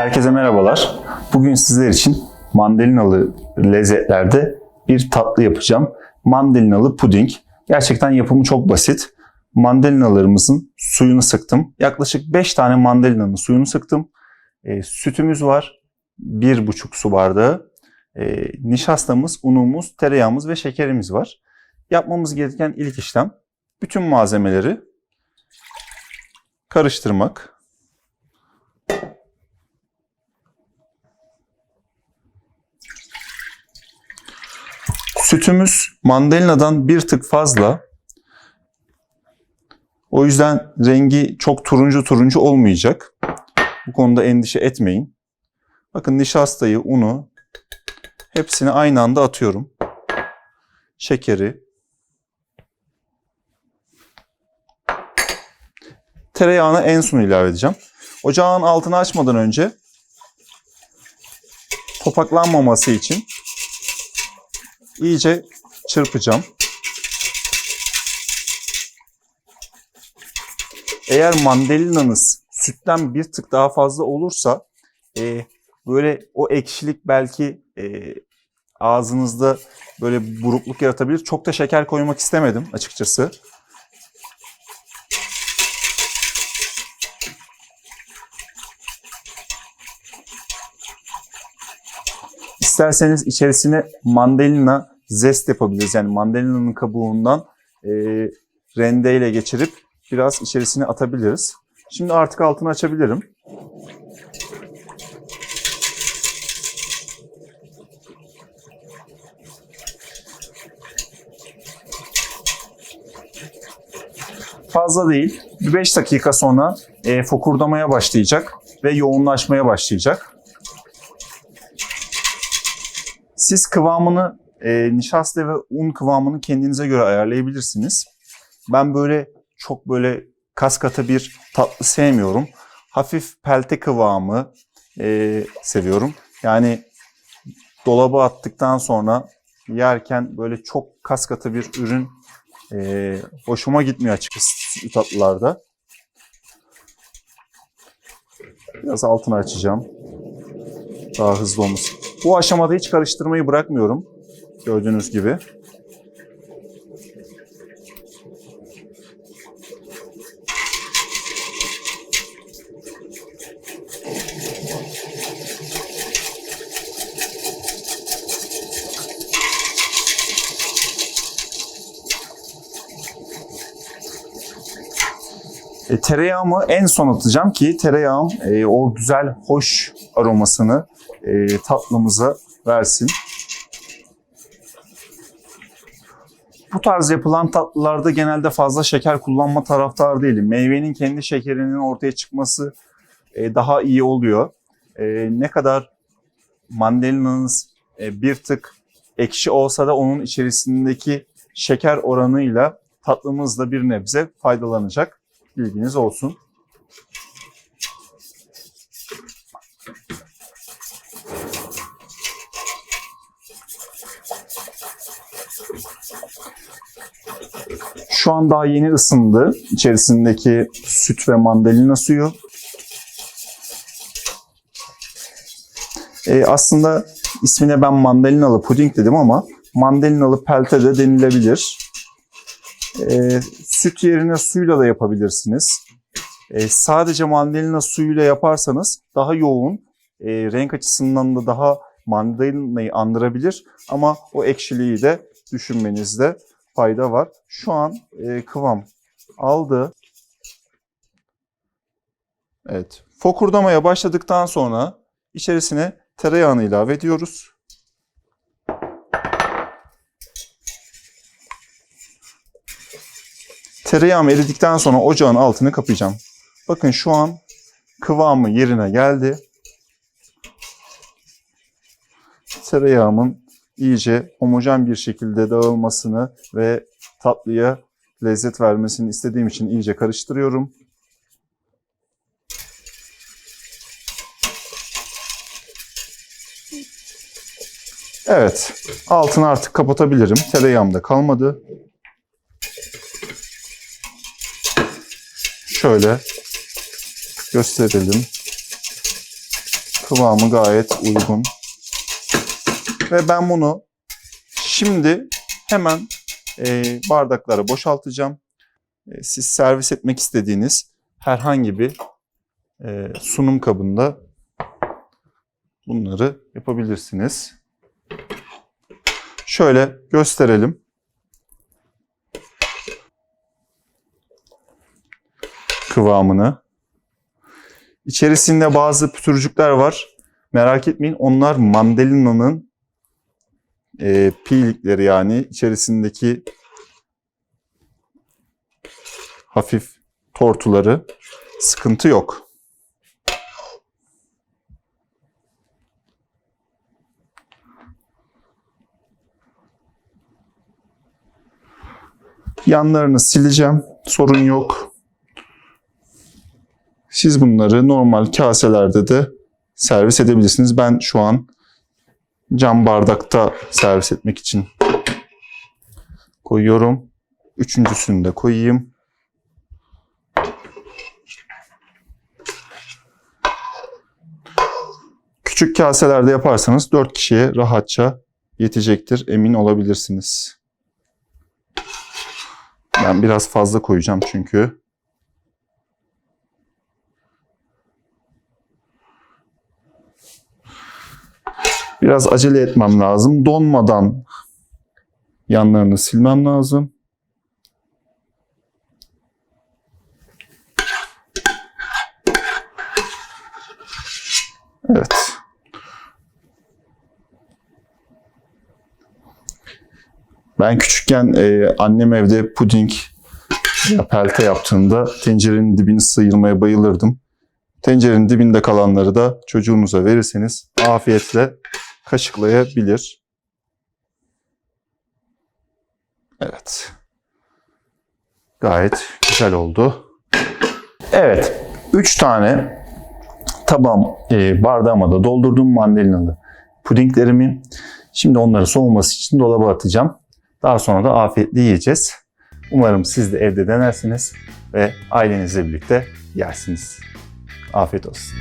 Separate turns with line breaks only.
Herkese merhabalar. Bugün sizler için mandalinalı lezzetlerde bir tatlı yapacağım. Mandalinalı puding. Gerçekten yapımı çok basit. Mandalinalarımızın suyunu sıktım. Yaklaşık 5 tane mandalinanın suyunu sıktım. E, sütümüz var. 1,5 su bardağı. E, nişastamız, unumuz, tereyağımız ve şekerimiz var. Yapmamız gereken ilk işlem bütün malzemeleri karıştırmak. Sütümüz mandalinadan bir tık fazla. O yüzden rengi çok turuncu turuncu olmayacak. Bu konuda endişe etmeyin. Bakın nişastayı, unu hepsini aynı anda atıyorum. Şekeri. Tereyağını en son ilave edeceğim. Ocağın altını açmadan önce topaklanmaması için iyice çırpacağım. Eğer mandalinanız sütten bir tık daha fazla olursa e, böyle o ekşilik belki e, ağzınızda böyle burukluk yaratabilir. Çok da şeker koymak istemedim açıkçası. İsterseniz içerisine mandalina zest yapabiliriz. Yani mandalinanın kabuğundan e, rendeyle geçirip biraz içerisine atabiliriz. Şimdi artık altını açabilirim. Fazla değil. Bir 5 dakika sonra e, fokurdamaya başlayacak ve yoğunlaşmaya başlayacak. Siz kıvamını, e, nişasta ve un kıvamını kendinize göre ayarlayabilirsiniz. Ben böyle çok böyle kas katı bir tatlı sevmiyorum. Hafif pelte kıvamı e, seviyorum. Yani dolaba attıktan sonra yerken böyle çok kas katı bir ürün e, hoşuma gitmiyor açıkçası tatlılarda. Biraz altını açacağım. Daha hızlı olması. Bu aşamada hiç karıştırmayı bırakmıyorum. Gördüğünüz gibi. E, tereyağımı en son atacağım ki tereyağım e, o güzel hoş aromasını e, tatlımıza versin. Bu tarz yapılan tatlılarda genelde fazla şeker kullanma taraftar değilim. Meyvenin kendi şekerinin ortaya çıkması e, daha iyi oluyor. E, ne kadar mandalinanız e, bir tık ekşi olsa da onun içerisindeki şeker oranıyla tatlımız da bir nebze faydalanacak. Bilginiz olsun. Şu an daha yeni ısındı. İçerisindeki süt ve mandalina suyu. Ee, aslında ismine ben mandalinalı puding dedim ama mandalinalı pelte de denilebilir. Ee, süt yerine suyla da yapabilirsiniz. Ee, sadece mandalina suyuyla yaparsanız daha yoğun, e, renk açısından da daha mandalinayı andırabilir ama o ekşiliği de düşünmenizde fayda var. Şu an e, kıvam aldı. Evet. Fokurdamaya başladıktan sonra içerisine tereyağını ilave ediyoruz. Tereyağım eridikten sonra ocağın altını kapayacağım. Bakın şu an kıvamı yerine geldi. Tereyağımın iyice homojen bir şekilde dağılmasını ve tatlıya lezzet vermesini istediğim için iyice karıştırıyorum. Evet, altını artık kapatabilirim. Tereyağım da kalmadı. Şöyle gösterelim. Kıvamı gayet uygun. Ve ben bunu şimdi hemen e, bardaklara boşaltacağım. E, siz servis etmek istediğiniz herhangi bir e, sunum kabında bunları yapabilirsiniz. Şöyle gösterelim. Kıvamını. İçerisinde bazı pütürcükler var. Merak etmeyin onlar mandalina'nın e, pilikleri yani içerisindeki hafif tortuları sıkıntı yok. Yanlarını sileceğim. Sorun yok. Siz bunları normal kaselerde de servis edebilirsiniz. Ben şu an cam bardakta servis etmek için koyuyorum. Üçüncüsünü de koyayım. Küçük kaselerde yaparsanız 4 kişiye rahatça yetecektir. Emin olabilirsiniz. Ben biraz fazla koyacağım çünkü. Biraz acele etmem lazım. Donmadan yanlarını silmem lazım. Evet. Ben küçükken e, annem evde puding ya pelte yaptığında tencerenin dibini sıyırmaya bayılırdım. Tencerenin dibinde kalanları da çocuğunuza verirseniz afiyetle kaşıklayabilir. Evet. Gayet güzel oldu. Evet. 3 tane tabağım, e, bardağıma da doldurdum mandalinalı pudinglerimi. Şimdi onları soğuması için dolaba atacağım. Daha sonra da afiyetle yiyeceğiz. Umarım siz de evde denersiniz ve ailenizle birlikte yersiniz. Afiyet olsun.